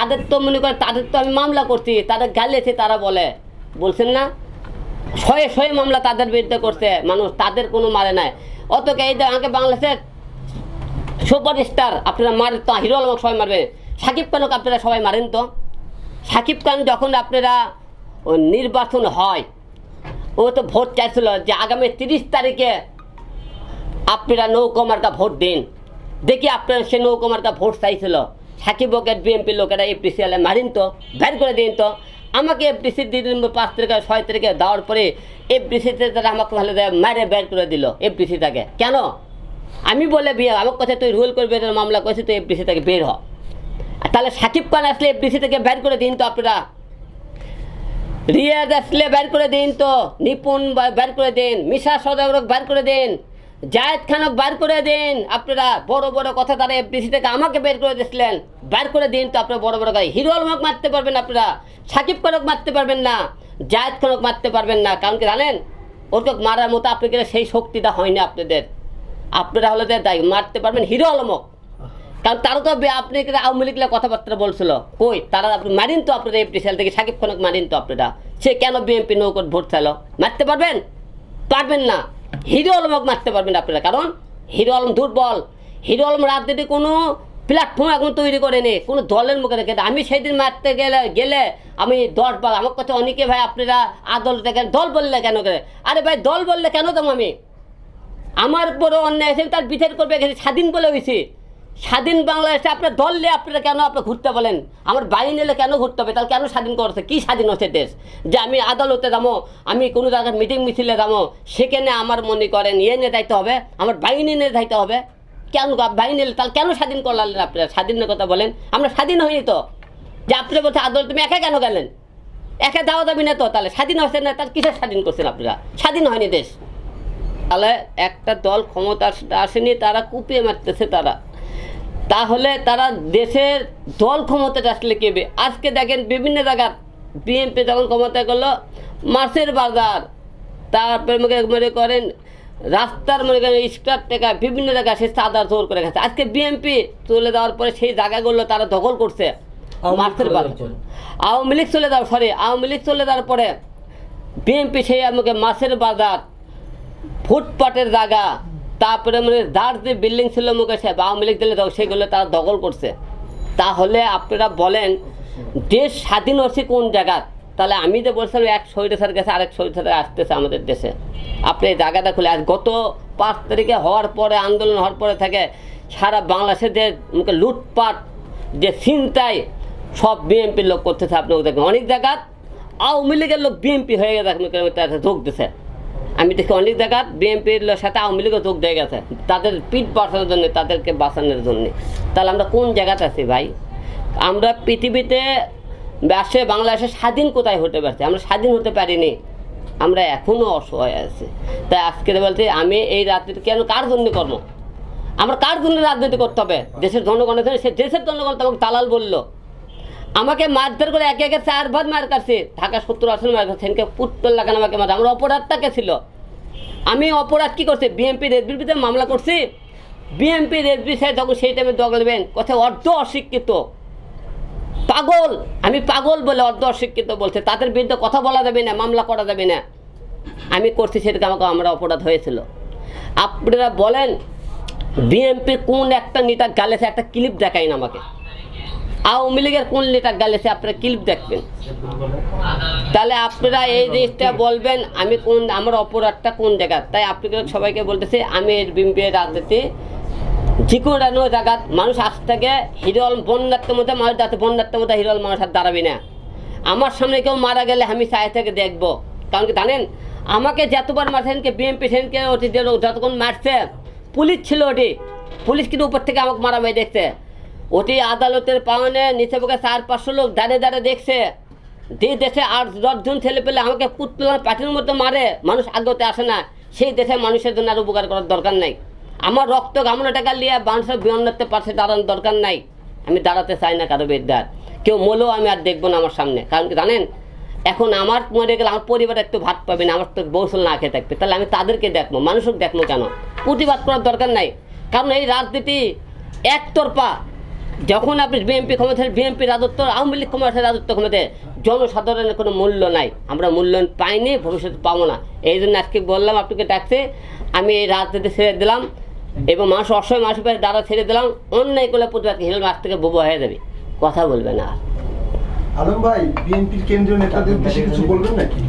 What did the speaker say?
তাদের তো মনে করে তাদের তো আমি মামলা করছি, তাদের গালিয়েছে তারা বলে। বলছেন না? শয়ে শয়ে মামলা তাদের বিরুদ্ধে করছে, মানুষ তাদের কোনো মারে নাই। অত এই যে আমাকে বাংলাদেশের সুপার স্টার আপনারা মারেন তো, হিরো আলমক সবাই মারবে। সাকিব খানকে আপনারা সবাই মারেন তো। সাকিব খান যখন আপনারা নির্বাচন হয়, ও তো ভোট চাইছিল যে আগামী তিরিশ তারিখে আপনারা নৌকা মার্কা ভোট দিন। দেখি আপনারা সে নৌকা মার্কা ভোট চাইছিল। সাকিব ওকে বিএনপি লোকেরা এফডিসিএলে মারিন তো, বের করে দিন তো। আমাকে এফডিসি দিয়ে দিন, পাঁচ তারিখে, ছয় তারিখে দেওয়ার পরে এফডিসিতে তারা আমাকে ভালো মারে, বের করে দিল এফডিসি তাকে। কেন? আমি বলে বিয়ে, আমার কথা তুই রুল করবে তোর মামলা করেছি তুই এফডিসি থেকে বের হ। তাহলে সাকিব খান আসলে এফডিসি থেকে বের করে দিন তো আপনারা। রিয়াজ আসলে বের করে দিন তো, নিপুণ বের করে দিন, মিশা সদাগরক বের করে দিন। জায়েদ খানক বার করে দিন। আপনারা বড় বড় কথা তারা এফডিসি থেকে আমাকে বের করে দিয়েছিলেন। বার করে দিন তো আপনারা বড় বড় গাই হিরো আলমক মারতে পারবেন আপনারা। সাকিব খানক মারতে পারবেন না। জায়েদ খানক মারতে পারবেন না। কারণ কি জানেন? ওরকে মারার মতো আপনাদের সেই শক্তিটা হয় না আপনাদের। আপনারা হলে দায়ী, মারতে পারবেন হিরো আলমক কারণ তারা তো বে- আপনি এখানে আওয়ামী লীগরা কথাবার্তা বলছিল। কই? তারা আপনি মারিন তো আপনারা এফডিসিএল থেকে। সাকিব খানক মারিন তো আপনারা। সে কেন বিএনপি নৌকর ভোট চাইলো? মারতে পারবেন? পারবেন না। হিরো আলমক মারতে পারবেন আপনারা, কারণ হিরো আলম দুর্বল। হিরো আলম রাজনীতি কোনো প্ল্যাটফর্ম এখন তৈরি করেনি, কোনো দলের মুখে রেখে আমি সেদিন মারতে গেলে গেলে আমি দশ বার, আমার কাছে অনেকে ভাই আপনারা আদল দেখেন, দল বললে কেন করে? আরে ভাই, দল বললে কেন দেবো আমি? আমার বড় অন্যায় হয়েছে তার বিচার করবে স্বাধীন বলে হয়েছে। স্বাধীন বাংলাদেশে আপনার দল নিয়ে আপনারা কেন আপনি ঘুরতে বলেন? আমার বাড়ি নিলে কেন ঘুরতে হবে? তাহলে কেন স্বাধীন করছে? কি স্বাধীন হচ্ছে দেশ? যে আমি আদালতে যাব, আমি কোনো জায়গায় মিটিং মিছিলে যাব, সেখানে আমার মনে করেন ইয়ে নিয়ে যাইতে হবে, আমার বাহিনী নিয়ে যাইতে হবে। কেন বাহিনী নিলে তাহলে কেন স্বাধীন করলেন আপনারা? স্বাধীনের কথা বলেন। আমরা স্বাধীন হইনি তো। যে আপনি বলছে আদালত, তুমি একা কেন গেলেন? একা যাওয়া যাবি না তো তাহলে? স্বাধীন হচ্ছে না, তাহলে কিসের স্বাধীন করছেন আপনারা? স্বাধীন হয়নি দেশ। তাহলে একটা দল ক্ষমতা আসেনি, তারা কুপিয়ে মারতেছে তারা। তাহলে তারা দেশের দল ক্ষমতাটা আসলে কেবে আজকে দেখেন বিভিন্ন জায়গার বিএনপি যখন ক্ষমতা করল মাছের বাজার তারপরে মনে মনে করেন রাস্তার মনে করেন স্টার টেকা বিভিন্ন জায়গায় সে চাঁদা জোর করে গেছে। আজকে বিএনপি চলে যাওয়ার পরে সেই জায়গাগুলো তারা দখল করছে মাছের বাজার। আওয়ামী লীগ চলে যাওয়ার সরি আওয়ামী লীগ চলে যাওয়ার পরে বিএনপি সেই আমাকে মাছের বাজার ফুটপাটের জায়গা তারপরে মানে যার যে বিল্ডিং ছিল সে আওয়ামী লীগ দিলে সেগুলো তারা দখল করছে তাহলে আপনারা বলেন দেশ স্বাধীন হচ্ছে কোন জায়গা তাহলে আমি যে বলছিলাম এক স্বৈরাচার গেছে আরেক স্বৈরাচার আসতেছে আমাদের দেশে আপনি এই জায়গাটা খুলে আজ গত পাঁচ তারিখে হওয়ার পরে আন্দোলন হওয়ার পরে থেকে সারা বাংলাদেশে যে মুখে লুটপাট যে চিন্তায় সব বিএনপির লোক করতেছে আপনি দেখেন অনেক জায়গা আওয়ামী লীগের লোক বিএনপি হয়ে গেছে যোগ দিছে আমি দেখি অনেক জায়গায় বিএনপির সাথে আওয়ামী লীগও যোগ দিয়ে গেছে। তাদের পিঠ বাঁচানোর জন্য, তাদেরকে বাঁচানোর জন্য। তাহলে আমরা কোন জায়গাতে আছি ভাই? আমরা পৃথিবীতে আসে বাংলাদেশে স্বাধীন কোথায় হতে পারছি? আমরা স্বাধীন হতে পারিনি। আমরা এখনও অসহায় আছি। তাই আজকে বলছি, আমি এই রাজনীতি কেন, কার জন্য কর্ম আমরা কার জন্য রাজনীতি করতে হবে? দেশের জনগণের জন্য, সে দেশের জনগণ তো আমাকে দালাল বলল। আমাকে মারধর করে একে একে চারবার মার কাছে ঢাকা সত্তর আসন মার কাটছে। সেদিনকে পুত্তর লাগানো আমাকে মার আমার অপরাধটাকে ছিল। আমি অপরাধ কি করছি? বিএনপি রেডবিতে মামলা করছি। বিএনপি রেডবি সাহেব যখন সেই টাইমে দগলবেন কথা অর্ধ অশিক্ষিত। পাগল। আমি পাগল বলে অর্ধ অশিক্ষিত বলছে। তাদের বিরুদ্ধে কথা বলা যাবে না, মামলা করা যাবে না। আমি করছি সেটাকে আমাকে, আমরা অপরাধ হয়েছিল। আপনারা বলেন, বিএনপি কোন একটা নেতা গালেছে একটা ক্লিপ দেখাই না আমাকে। আওয়ামী লীগের কোন নেতা গালেছে আপনারা ক্লিপ দেখবেন। তাহলে আপনারা এই জিনিসটা বলবেন, আমি কোন, আমার অপরাধটা কোন জায়গা? তাই আপনাকে সবাইকে বলতেছি, আমি এর বিএনপি রাজনীতি যে কোনো রাজনীতি জায়গা মানুষ আজ থেকে হিরল বন্যাত্মের মধ্যে মানুষ যাতে বন্যাত্মের মধ্যে হিরল মানুষ আর দাঁড়াবি না। আমার সামনে কেউ মারা গেলে আমি সাই থেকে দেখব। কারণ কি জানেন, আমাকে যতবার মারছে সেদিনকে বিএনপি সেদিনকে ওটি যতক্ষণ মারছে, পুলিশ ছিল ওটি। পুলিশ কিন্তু উপর থেকে আমাকে মারা মেয়ে দেখছে। ওটি আদালতের পাওনে নিচে বুকে চার, পাঁচশো লোক দাঁড়িয়ে দাঁড়িয়ে দেখছে। যে দেশে আট দশজন ছেলে পেলে আমাকে কুত্তলা পাটির মতো মারে, মানুষ আগতে আসে না। সেই দেশে মানুষের জন্য আর উপকার করার দরকার নাই। আমার রক্ত গামনা টাকা নিয়ে মানুষের বিমানতে পাশে দাঁড়ানোর দরকার নাই। আমি দাঁড়াতে চাই না কারও বিদ্যার কেউ মলেও আমি আর দেখব না আমার সামনে। কারণ জানেন? এখন আমার মরে গেলে আমার পরিবার একটু ভাত পাবে না, আমার তো বৌসল না খেয়ে থাকবে। তাহলে আমি তাদেরকে দেখব, মানুষকে দেখব কেন? প্রতিবাদ করার দরকার নাই। কারণ এই রাজনীতি একতরফা যখন আপনি বিএনপি ক্ষমতায় বিএনপি রাজত্ব, আওয়ামী লীগ ক্ষমতায় রাজত্ব ক্ষমতায় জনসাধারণের কোনো মূল্য নাই। আমরা মূল্যায়ন পাইনি, ভবিষ্যতে পাবো না। এই জন্য আজকে বললাম আপনাকে ডাকতে, আমি এই রাজনীতি ছেড়ে দিলাম এবং মানুষ অসহায় মানুষের পাশে দ্বারা ছেড়ে দিলাম। অন্যায় করলে প্রতিবাদ হিরল মাছ থেকে বুবো হয়ে যাবে। কথা বলবে না আলম ভাই বিএনপির কেন্দ্রীয় নেতাদের কিছু বলবেন নাকি?